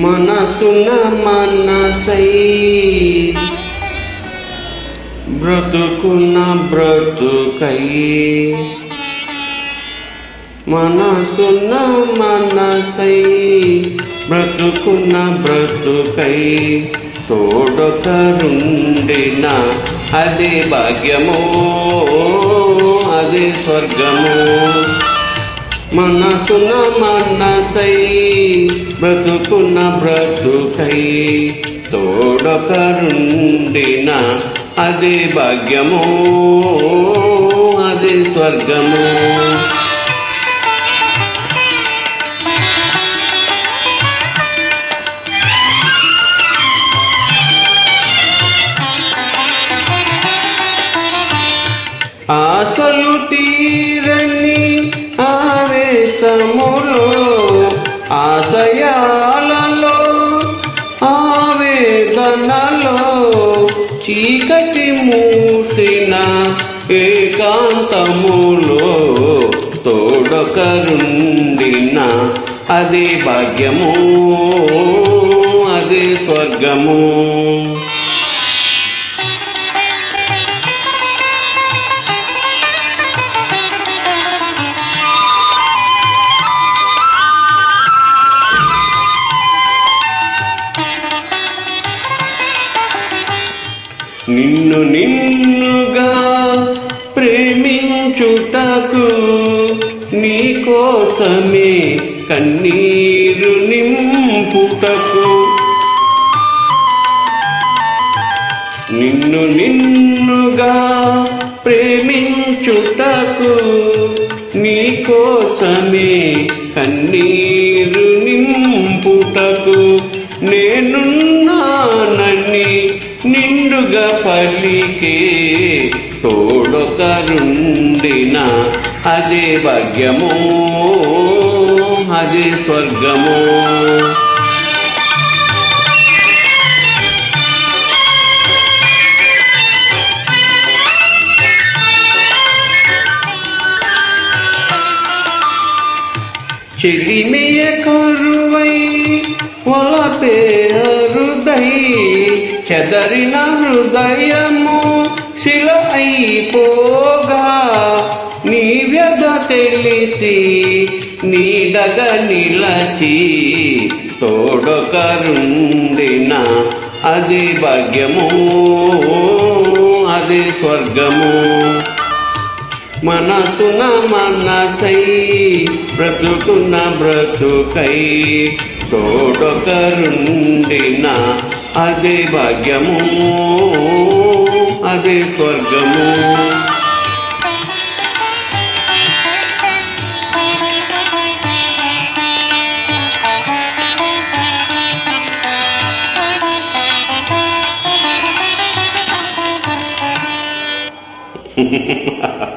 మనసున మనసై బ్రతుకున్న బ్రతుకై మనసున్న మనసై బ్రతుకున్న బ్రతుకై తోడొకరుండిన అదే భాగ్యమో అదే స్వర్గము. మనసున మనసై బ్రతుకున్న బ్రతుకై తోడొకరుండిన అదే భాగ్యము అదే స్వర్గము. ఆశలు తీరని ఆవేశములో ఆశయాలలో ఆవేదనలో చీకటి మూసిన ఏకాంతములో తోడొకరుండిన అదే భాగ్యము అదే స్వర్గము. నిన్ను నిన్నుగా ప్రేమించుటకు నీకోసమే కన్నీరు నింపుటకు. నిన్ను నిన్నుగా ప్రేమించుటకు నీకోసమే కన్నీరు నింపుటకు. నేను నిండుగా పలికే తోడొకరుండిన అదే భాగ్యము అదే స్వర్గము. చెలిమియ కరువై పొలపే హృదై చెదరిన హృదయము శిల అయిపోగా నీ వ్యధ తెలిసి నీడగ నిలచి తోడొకరుండిన అది భాగ్యము అది స్వర్గము. మనసున మనసై బ్రతుకున్న బ్రతుకై తోడొకరుండిన అదే భాగ్యము అదే స్వర్గము Ha ha ha ha.